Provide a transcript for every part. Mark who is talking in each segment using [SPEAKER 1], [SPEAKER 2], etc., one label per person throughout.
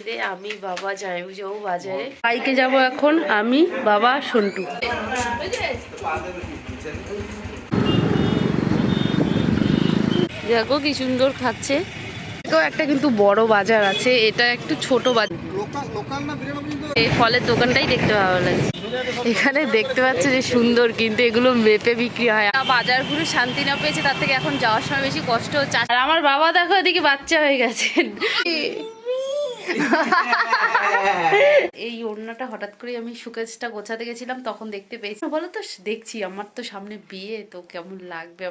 [SPEAKER 1] রে আমি বাবা যাই যাব বাজারে বাইকে যাব এখন আমি বাবা সন্টু। দেখো কি সুন্দর খাচ্ছে। এটাও একটা কিন্তু বড় বাজার আছে এটা একটু ছোট বাজার। এই ফলের দোকানটাই দেখতে ভালো লাগে এখানে দেখতে পাচ্ছ যে সুন্দর কিন্তু এগুলো মেপে বিক্রি হয়। বাজার ঘুরে শান্তি না পেয়েছে তার থেকে এখন যাওয়ার সময় বেশি কষ্ট হচ্ছে। আর আমার বাবা দেখো এদিকে বাচ্চা হয়ে গেছে। এই ওড়নাটা হঠাৎ করে আমি সুকেজটা গোছাতে গেছিলাম, তখন দেখতে পেয়েছি। বলো তো, দেখছি, আমার তো সামনে বিয়ে, তো কেমন লাগবে?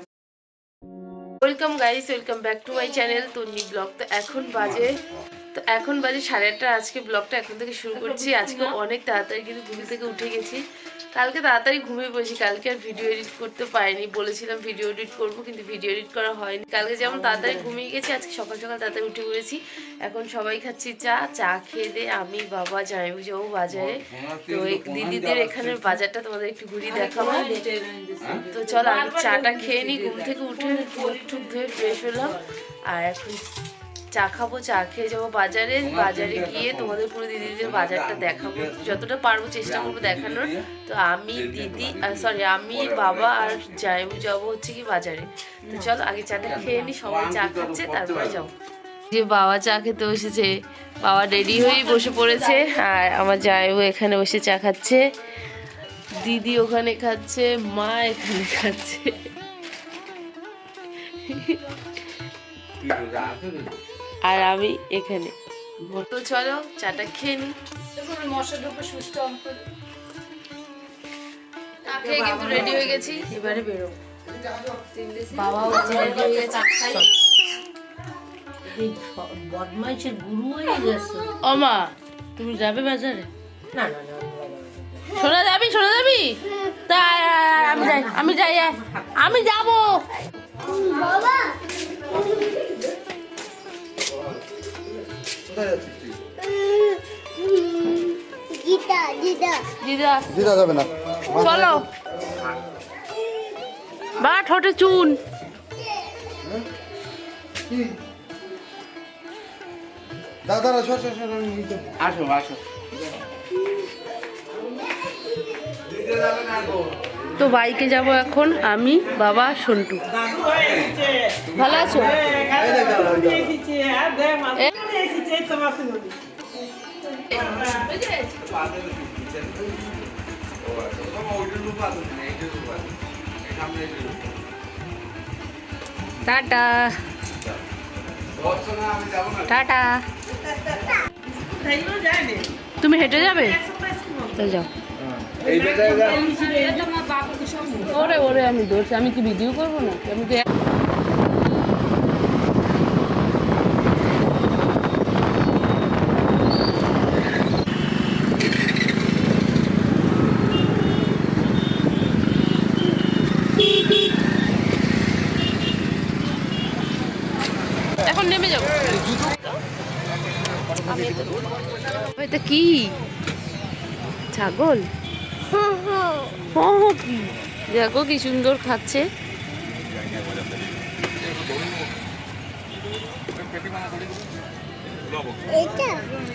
[SPEAKER 1] Welcome guys welcome back to my channel Tonni vlog তো এখন বাজে, তো এখন বাজে সাড়ে আটটা, আজকে ব্লগটা এখন থেকে শুরু করছি। আজকে অনেক তাড়াতাড়ি কিন্তু ঘুম থেকে উঠে গেছি। কালকে তাড়াতাড়ি ঘুমিয়ে পড়েছি। কালকে আর ভিডিও এডিট করতে পারিনি। বলেছিলাম ভিডিও এডিট করব কিন্তু ভিডিও এডিট করা হয়নি। কালকে যেমন তাড়াতাড়ি ঘুমিয়ে গেছি আজকে সকাল সকাল তাড়াতাড়ি উঠে পড়েছি। এখন সবাই খাচ্ছি চা চা খেয়ে দে আমি বাবা যাই যাব বাজারে। তো দিদিদের এখানের বাজারটা তোমাদের একটু ঘুরিয়ে দেখাবো। তো চলো আমি চাটা খেয়ে নিই ঘুম থেকে উঠে ঠুক টুক ধুয়ে ফ্রেশ হলাম। আর এখন চা খাব চা খেয়ে যাব বাজারে। বাজারে গিয়ে তোমাদের পুরো দিদিদের বাজারটা দেখাবো। যতটা পারব চেষ্টা করব দেখানোর। তো আমি দিদি সরি আমি বাবা আর জায়বু যাব হচ্ছে কি বাজারে। তো চলো আগে চাটা খেয়ে নিই সবাই চা খাচ্ছে তারপরে যাব। যে বাবা চা খেতে বসেছে বাবা রেডি হয়েই বসে পড়েছে। আর আমার জায়বু এখানে বসে চা খাচ্ছে। দিদি ওখানে খাচ্ছে মা এখানে খাচ্ছে। আর আমি এখানে। তো চলো চাটা খেয়ে নি। কিন্তু রেডি হয়ে গেছি। এবারে বেরো বাবা রেডি হয়ে গেছে
[SPEAKER 2] বদমাইশের গুরু হয়ে গেছে।
[SPEAKER 1] ও মা তুমি যাবে বাজারে?
[SPEAKER 2] না না না
[SPEAKER 1] শোনা যাবি শোনা যাবি আমি যাই আমি যাই। আমি যাব।
[SPEAKER 3] গীতা গীতা
[SPEAKER 1] দিদা।
[SPEAKER 4] দিদা যাবে না।
[SPEAKER 1] চলো। বা ঠোঁটে চুন।
[SPEAKER 4] দাদা সর সর সর
[SPEAKER 5] আসো আসো।
[SPEAKER 1] তো বাইকে যাব এখন আমি বাবা সন্টু। ভালো আছো? টাটা। টাটা। তুমি হেঁটে যাবে? যাও। ওরে ওরে, আমি ধরছি, আমি কি ভিডিও করব না? আমি তো এখন নেমে যাব। এটা- কি? ছাগল? কি দেখো কি সুন্দর খাচ্ছে।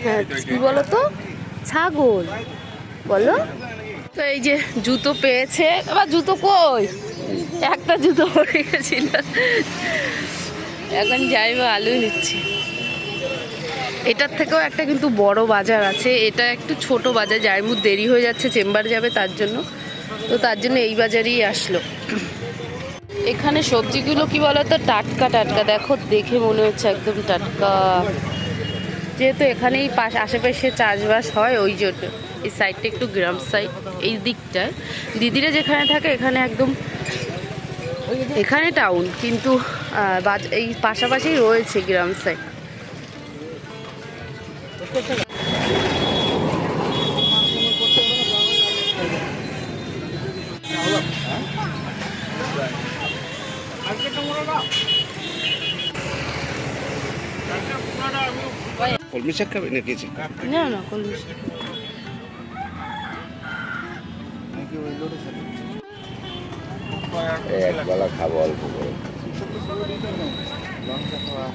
[SPEAKER 1] হ্যাঁ কি বলো তো ছাগল। বলো। তো এই যে জুতো পেয়েছে। এবার জুতো কই? একটা জুতো পড়ে গেছিল। এখন যাইবো আলু নিচ্ছি। এটার থেকেও একটা কিন্তু বড় বাজার আছে। এটা একটু ছোট বাজার যাইমু দেরি হয়ে যাচ্ছে, চেম্বার যাবে তার জন্য। তো তার জন্য এই বাজারেই আসলো। এখানে সবজিগুলো কি বলতো? টাটকা টাটকা। দেখো, দেখে মনে হচ্ছে একদম টাটকা। যেহেতু এখানেই পাশ, আশেপাশে চাষবাস হয়, ওই জন্য। এই সাইডটা একটু গ্রাম সাইড এই দিকটায় দিদিরা যেখানে থাকে, এখানে একদম এখানে টাউন কিন্তু এই পাশাপাশি রয়েছে গ্রাম সাইড
[SPEAKER 5] কলমি শাক খাবে নাকি
[SPEAKER 1] না না কলমি শাক।
[SPEAKER 5] একবেলা খাব অল্প করে।
[SPEAKER 4] লঙ্কা খাওয়া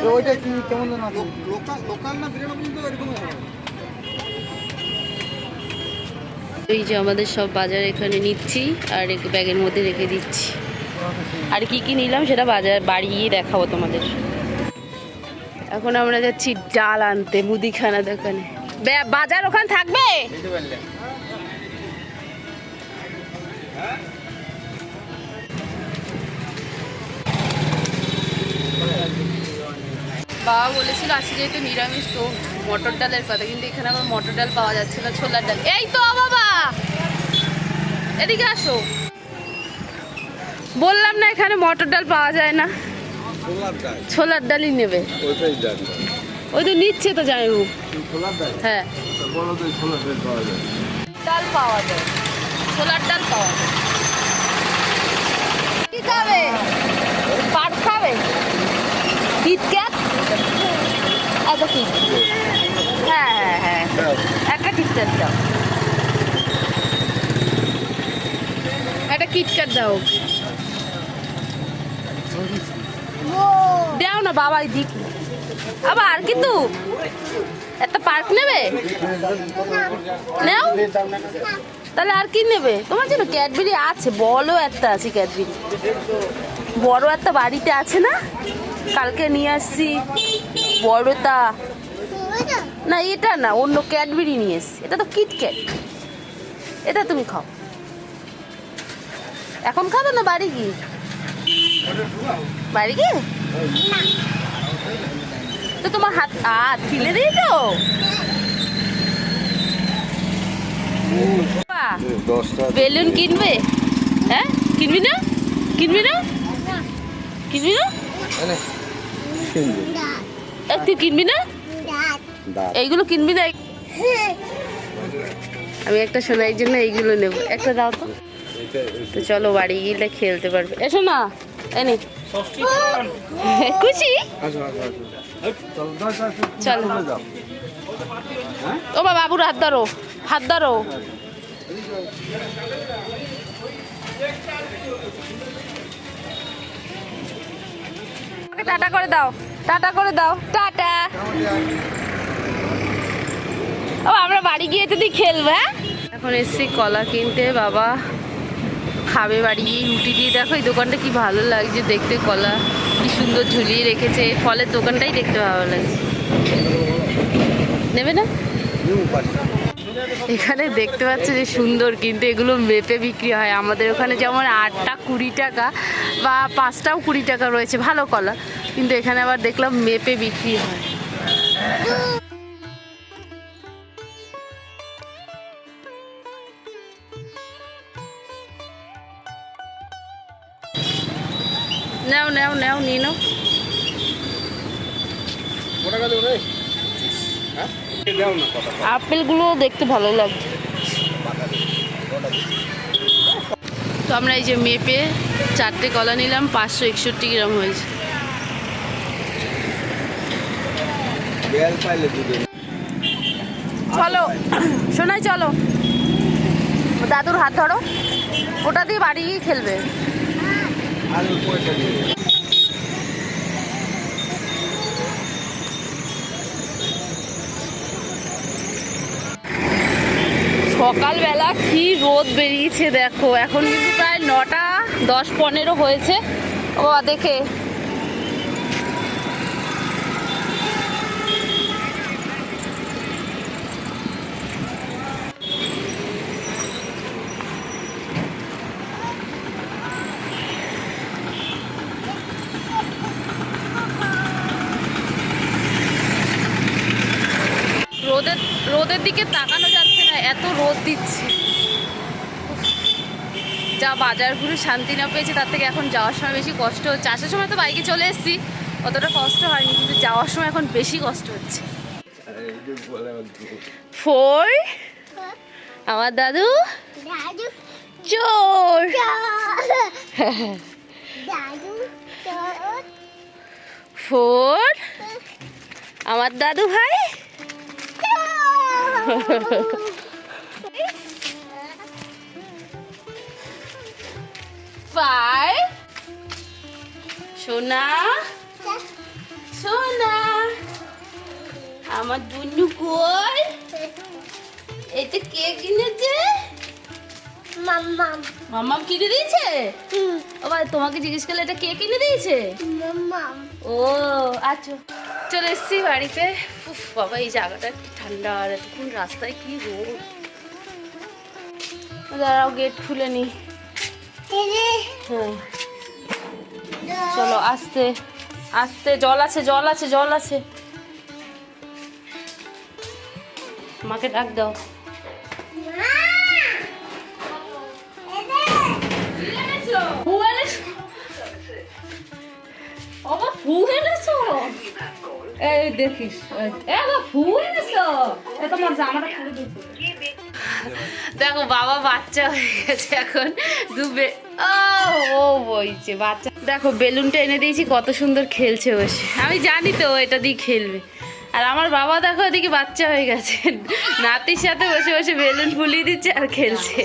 [SPEAKER 4] তো ওইটা কি কেমন যেন আছে? লোকাল লোকাল না বিরানো কিন্তু এরকম
[SPEAKER 1] এই যে আমাদের সব বাজার এখানে নিচ্ছি আর এক ব্যাগের মধ্যে রেখে দিচ্ছি। আর কি কি নিলাম সেটা বাজার বাড়ি গিয়ে দেখাবো তোমাদের। এখন আমরা যাচ্ছি ডাল আনতে মুদিখানা দোকানে। বাজার ওখানে থাকবে? বাবা বলেছিল আজকে যেহেতু নিরামিষ তো মটর ডালের কথা কিন্তু এখানে আবার মটর ডাল পাওয়া যাচ্ছে না ছোলার ডাল। এই তো বাবা! এদিকে আসো। বললাম না এখানে মটর ডাল পাওয়া যায় না।
[SPEAKER 5] ছোলার
[SPEAKER 1] ডালই নেবে। ওই তো নিচ্ছে তো
[SPEAKER 5] ছোলার ডাল?
[SPEAKER 1] হ্যাঁ।
[SPEAKER 5] ডাল পাওয়া যায়?
[SPEAKER 1] ছোলার ডাল পাওয়া যায়। কি খাবে? পাট খাবে? কি? হ্যাঁ হ্যাঁ হ্যাঁ। একটা কিটক্যাট দাও। একটা কিটক্যাট দাও। দাও না বাবাই দিক। আবার আর কিন্তু একটা পার্ক নেবে? নাও? তাহলে আর কি নেবে? তোমার জন্য ক্যাডবেরি আছে বড় একটা আছে ক্যাডবেরি বড় একটা বাড়িতে আছে না? কালকে নিয়ে আসছি। বড়টা না এটা না অন্য ক্যাডবেরি নিয়ে এসছি। এটা তো কিটক্যাট এটা তুমি খাও। এখন খাবে না বাড়ি কি বাড়ি কি তো তোমার হাত ফিলে দিই তো বেলুন কিনবে? হ্যাঁ? কিনবি না? কিনবি না? কিনবি না। তুই কিনবি না? এইগুলো কিনবি না? আমি একটা সোনার জন্য এইগুলো নেব। একটা দাও তো। তো চলো বাড়ি গিয়ে খেলতে পারবে। এসো না। এনে খুশি?
[SPEAKER 5] চলো।
[SPEAKER 1] ও বাবা বাবুর হাত ধরো। হাত ধরো। ওকে টাটা করে দাও। টাটা করে দাও। টাটা। ও আমরা বাড়ি গিয়ে যদি খেলব হ্যাঁ? এখন এসছি কলা কিনতে বাবা খাবে বাড়ি গিয়ে রুটি দিয়ে। দেখো এই দোকানটা কি ভালো লাগছে দেখতে কলা কি সুন্দর ঝুলিয়ে রেখেছে। ফলের দোকানটাই দেখতে ভালো লাগছে। নেবে না? এখানে দেখতে পাচ্ছ যে সুন্দর কিন্তু এগুলো মেপে বিক্রি হয়। আমাদের ওখানে যেমন আটটা কুড়ি টাকা বা পাঁচটাও কুড়ি টাকা রয়েছে, ভালো কলা কিন্তু এখানে আবার দেখলাম মেপে বিক্রি হয়। নাও নাও নাও
[SPEAKER 5] না কথা
[SPEAKER 1] আপেলগুলো দেখতে ভালো লাগছে তো আমরা এই যে মেপে চারটে কলা নিলাম পাঁচশো একষট্টি গ্রাম হয়েছে। চলো শোনাই চলো। দাদুর হাত ধরো। ওটা দিয়ে বাড়ি গিয়ে খেলবে। সকালবেলা কি রোদ বেরিয়েছে দেখো। এখন কিন্তু প্রায় নটা, দশ পনেরো হয়েছে। ও, দেখে। রোদের রোদের দিকে এত রোদ দিচ্ছে। যা বাজার ঘুরে শান্তি না পেয়েছে তার থেকে এখন যাওয়ার সময় বেশি কষ্ট হচ্ছে। আসার সময় তো বাইকে চলে এসেছি অতটা কষ্ট হয়নি কিন্তু যাওয়ার সময় এখন বেশি কষ্ট হচ্ছে। ফোর আমার দাদু চোর। ফোর আমার দাদু ভাই। ফাইভ সোনা সোনা আমার দুনু কই? এটা কে কিনেছে?
[SPEAKER 3] মাম্মাম।
[SPEAKER 1] মাম্মাম কিনে দিয়েছে? ও ভাই তোমাকে জিজ্ঞেস করলে এটা কে কিনে দিয়েছে? ও আচ্ছা। চলে এসছি বাড়িতে। উফ, বাবা এই জায়গাটা কি ঠান্ডা আর এতক্ষণ রাস্তায় কি রোদ? দাঁড়াও গেট খুলে নি। চলো আস্তে আস্তে জল আছে জল আছে জল আছে। মাকে ডাক দাও। এই দেখিস। এ বাবা ফু এনেছো। তোমার জামাটা খুলে দিতে দেখো বাবা বাচ্চা হয়ে গেছে এখন। দুবে ও বইছে বাচ্চা। দেখো বেলুনটা এনে দিয়েছি কত সুন্দর খেলছে বসে আমি জানি তো এটা দিয়ে খেলবে। আর আমার বাবা দেখো এদিকে বাচ্চা হয়ে গেছে। নাতির সাথে বসে বসে বেলুন ফুলিয়ে দিচ্ছে আর খেলছে।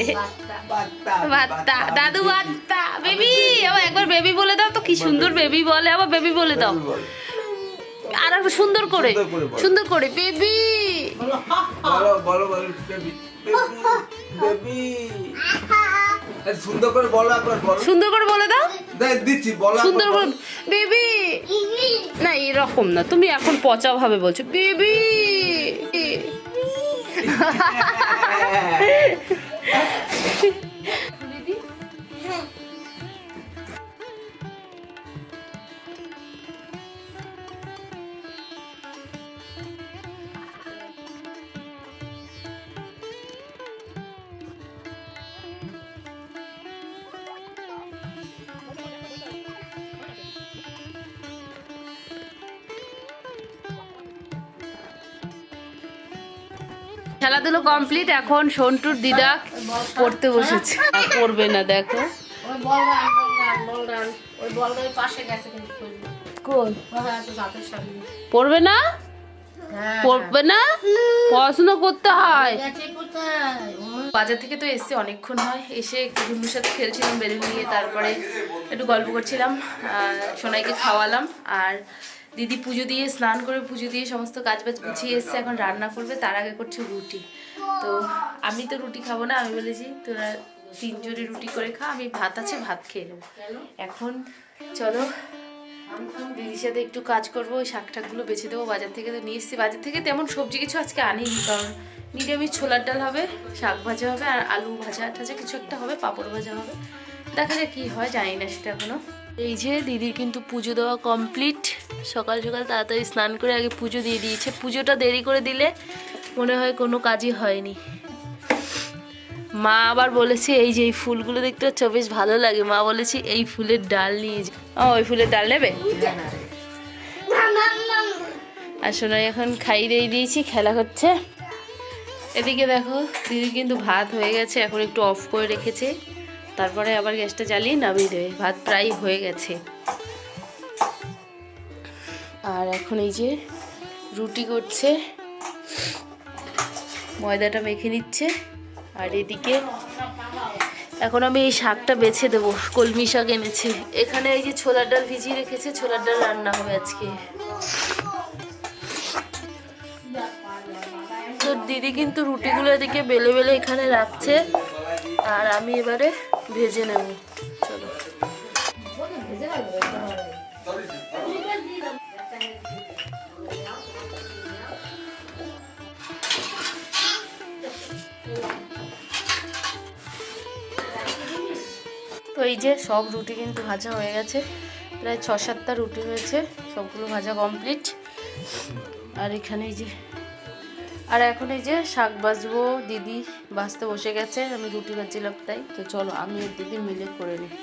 [SPEAKER 1] বাত্তা দাদু বাত্তা বেবি আবার একবার বেবি বলে দাও তো কি সুন্দর বেবি বলে আবার বেবি বলে দাও। আর সুন্দর করে
[SPEAKER 5] সুন্দর করে
[SPEAKER 1] বেবি।
[SPEAKER 5] বলো বলো বেবি। বেবি সুন্দর করে বলো একবার বলো।
[SPEAKER 1] সুন্দর করে বলে দাও।
[SPEAKER 5] দেখ দিচ্ছি বলো
[SPEAKER 1] সুন্দর করে বেবি না এরকম না। তুমি এখন পচা ভাবে বলছো। বেবি খেলাধুলো কমপ্লিট এখন সন্টুর দিদা পড়তে বসেছে। পড়বে না দেখো। পড়বে না?
[SPEAKER 2] হ্যাঁ
[SPEAKER 1] পড়বে না? পড়াশোনা করতে হয়। বাজার থেকে তো এসে অনেকক্ষণ হয়। এসে একটু ঘুমুর সাথে খেলছিলাম বেলুন নিয়ে তারপরে একটু গল্প করছিলাম সোনাইকে খাওয়ালাম। আর দিদি পুজো দিয়ে, স্নান করে পুজো দিয়ে সমস্ত কাজ বাজ গুছিয়ে এসছে, এখন রান্না করবে, তার আগে করছে রুটি। তো আমি তো রুটি খাব না, আমি বলেছি, তোরা তিনজনে রুটি করে খা, আমি ভাত আছে, ভাত খেয়ে নেব। এখন চলো, দিদির সাথে একটু কাজ করব, ওই শাক ঠাকগুলো বেছে দেবো, বাজার থেকে তো নিয়ে এসেছি। বাজার থেকে তেমন সবজি কিছু আজকে আনিনি, কারণ নিরামিষ ছোলার ডাল হবে, শাক ভাজা হবে, আর আলু ভাজা টাজা কিছু একটা হবে, পাঁপড় ভাজা হবে। দেখা যাক কী হয়, জানি না সেটা এখনও। এই যে দিদির কিন্তু পুজো দেওয়া কমপ্লিট সকাল সকাল তাড়াতাড়ি স্নান করে আগে পুজো দিয়ে দিয়েছে। পুজোটা দেরি করে দিলে মনে হয় কোনো কাজই হয়নি। মা আবার বলেছে, এই যে এই ফুলগুলো দেখতে পাচ্ছ, বেশ ভালো লাগে। মা বলেছে, এই ফুলের ডাল নিয়ে যা। ওই ফুলের ডাল নেবে? আর সোনাই এখন খাই দিয়ে দিয়েছি, খেলা হচ্ছে। এদিকে দেখো, দিদি কিন্তু ভাত হয়ে গেছে, এখন একটু অফ করে রেখেছে। তারপরে আবার গ্যাসটা জ্বালিয়ে নামিয়ে দেবে। ভাত প্রায় হয়ে গেছে। আর এখন এই যে রুটি করছে, ময়দাটা মেখে নিচ্ছে, আর এদিকে এখন আমি এই শাকটা বেছে দেবো, কলমি শাক এনেছে। এখানে এই যে ছোলার ডাল ভিজিয়ে রেখেছে, ছোলার ডাল রান্না হবে আজকে। তো দিদি কিন্তু রুটিগুলো এদিকে বেলে বেলে এখানে রাখছে। আর আমি এবারে ভেজে নেব, চলো। তো এই যে সব রুটি কিন্তু ভাজা হয়ে গেছে, প্রায় ছ সাতটা রুটি হয়েছে, সবগুলো ভাজা কমপ্লিট আর এখানে এই যে আর এখন এই যে শাক বাজবো দিদি বাজতে বসে গেছে আমি রুটি ভাজছিলাম তাই। তো চলো আমি আর দিদি মিলে করে নিই।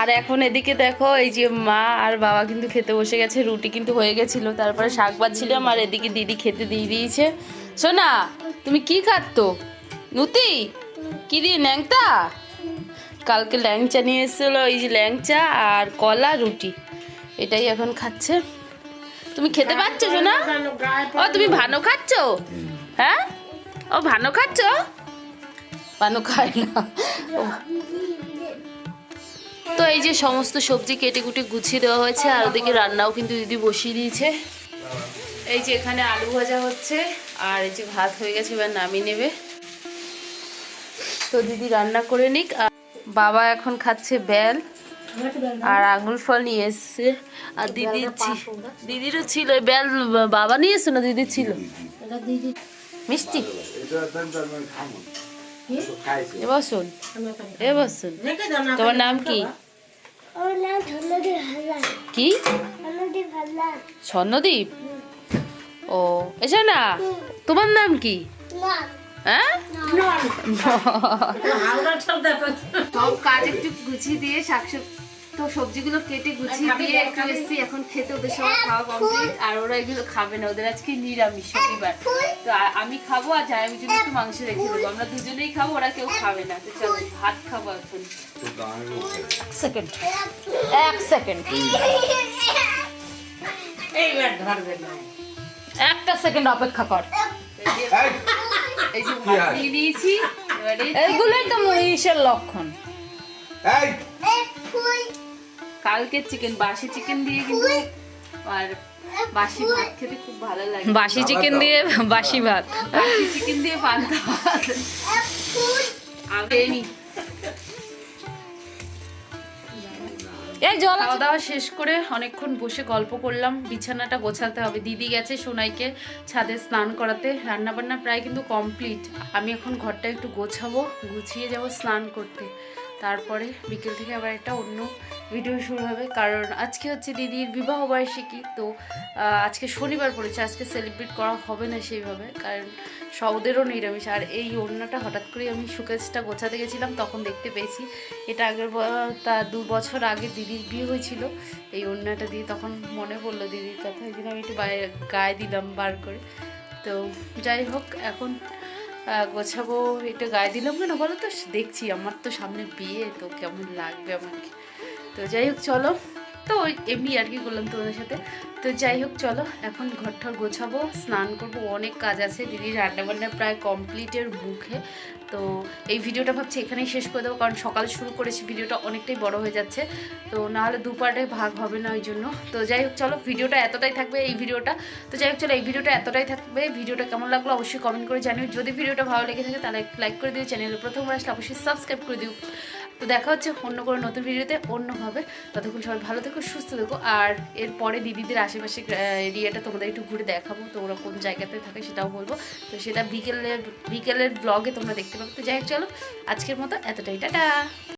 [SPEAKER 1] আর এখন এদিকে দেখো এই যে মা আর বাবা কিন্তু খেতে বসে গেছে রুটি কিন্তু হয়ে গেছিল তারপরে শাক বাজছিলাম আর এদিকে দিদি খেতে দিয়ে দিয়েছে। শোনা তুমি কি খাচ্ছ? নুতি কি দিয়ে ন্যাংটা? কালকে ল্যাংচা নিয়ে এসেছিল এই যে ল্যাংচা আর কলা রুটি। এটাই এখন খাচ্ছে। তুমি খেতে পারছ না ও তুমি ভানো খাচ্ছ? হ্যাঁ? ও ভানো খাচ্ছ? পানু খায় না। তো এই যে সমস্ত সবজি কেটে কুটে গুছিয়ে দেওয়া হয়েছে আর ওদিকে রান্নাও কিন্তু দিদি বসিয়ে দিয়েছে। এই যে এখানে আলু ভাজা হচ্ছে আর এই যে ভাত হয়ে গেছে এবার নামিয়ে নেবে। তো দিদি রান্না করে নিক আর বাবা এখন খাচ্ছে বেল আর আঙুল ফল নিয়ে এসছে। আর দিদির ছি- দিদিরও ছিল বেল বাবা নিয়ে এসছো না দিদি ছিল মিষ্টি?
[SPEAKER 5] এটা দেন তো আমি খাব। তো খাইছি।
[SPEAKER 1] এবার শোন
[SPEAKER 2] আমি ওখানে
[SPEAKER 1] এবার শোন
[SPEAKER 2] রেখে দাও না
[SPEAKER 1] তোমার নাম কি? কি? স্বর্ণদীপ ও এসো না তোমার নাম কি?
[SPEAKER 3] না
[SPEAKER 1] হ্যাঁ?
[SPEAKER 2] হাওড়া ঠাল দেখো
[SPEAKER 1] সব কাজ একটু গুছিয়ে দিয়ে শাকসব তো সবজিগুলো কেটে গুছিয়ে দিয়ে একটু এসছি এখন খেতে ওদের সবাই খাওয়া কমপ্লিট আর ওরা এগুলো খাবে না ওদের আজকে নিরামিষ শনিবার। তো আমি খাব আর যাই জন্য একটু মাংস রেখে দেবো। আমরা দুজনেই খাব ওরা কেউ খাবে না। তো চলো ভাত খাব এখন। এক সেকেন্ড এক সেকেন্ড
[SPEAKER 2] এইবার ধরবে না।
[SPEAKER 1] একটা সেকেন্ড অপেক্ষা কর।
[SPEAKER 5] এই
[SPEAKER 1] এই যে ভাত দিয়ে দিয়েছি এবারে
[SPEAKER 6] তো মহিষের লক্ষণ।
[SPEAKER 5] এই!
[SPEAKER 1] কালকে চিকেন বাসি চিকেন দিয়ে কিন্তু আর বাসি ভাত খেতে খুব ভালো লাগে।
[SPEAKER 6] বাসি চিকেন দিয়ে বাসি ভাত।
[SPEAKER 1] বাসি চিকেন দিয়ে পান্তা ভাত।
[SPEAKER 3] ফুল।
[SPEAKER 1] আমি
[SPEAKER 6] এই জল
[SPEAKER 1] খাওয়া দাওয়া শেষ করে অনেকক্ষণ বসে গল্প করলাম। বিছানাটা গোছাতে হবে। দিদি গেছে সোনাইকে ছাদে স্নান করাতে। রান্না বান্না প্রায় কিন্তু কমপ্লিট আমি এখন ঘরটা একটু গোছাবো, গুছিয়ে যাব স্নান করতে। তারপরে বিকেল থেকে আবার একটা অন্য ভিডিও শুরু হবে। কারণ আজকে হচ্ছে দিদির বিবাহ বার্ষিকী, তো আজকে শনিবার পড়েছে, আজকে সেলিব্রেট করা হবে না সেইভাবে। কারণ সৌদেরও নিরামিষ, আর এই ওড়নাটা হঠাৎ করে আমি সুকেশটা গোছাতে গেছিলাম, তখন দেখতে পেয়েছি। এটা আগের তা দু বছর আগে দিদির বিয়ে হয়েছিল। এই ওড়নাটা দিয়ে তখন মনে পড়ল দিদির কথা। এই জন্য আমি একটু গায়ে দিলাম বার করে। তো, যাই হোক, এখন গোছাবো এটা গায়ে দিলাম কেন বলো তো? দেখছি, আমার তো সামনে বিয়ে, তো কেমন লাগবে আমাকে? তো যাই হোক, চলো। তো এমনি আর কি করলাম তোমাদের সাথে। তো যাই হোক, চলো। এখন ঘরটা গোছাবো, স্নান করব, অনেক কাজ আছে। দিদি রান্নাবান্না প্রায় কমপ্লিটের মুখে। তো এই ভিডিওটা ভাবছি এখানেই শেষ করে দেবো, কারণ সকাল শুরু করেছি, ভিডিওটা অনেকটাই বড় হয়ে যাচ্ছে। তো নাহলে দু পার্টে ভাগ হবে না ওই জন্য। তো যাই হোক, চলো ভিডিওটা এতটাই থাকবে এই ভিডিওটা। তো যাই হোক, চলো এই ভিডিওটা এতটাই থাকবে। ভিডিওটা কেমন লাগল অবশ্যই কমেন্ট করে জানিও। যদি ভিডিওটা ভালো লেগে থাকে, তাহলে লাইক করে দিও। চ্যানেলে প্রথমবার আসলে অবশ্যই সাবস্ক্রাইব করে দিও। তো দেখা হচ্ছে অন্য কোনো নতুন ভিডিওতে অন্যভাবে। ততক্ষণ সবাই ভালো থেকো, সুস্থ থেকো। আর এরপরে দিদিদের আশেপাশে এরিয়াটা তোমাদের একটু ঘুরে দেখাবো তোমরা কোন জায়গাতে থাকে সেটাও বলব। তো সেটা বিকেলের বিকেলের ব্লগে তোমরা দেখতে পাবে। তো যাই হোক, চলো আজকের মতো এতটাই। টাটা!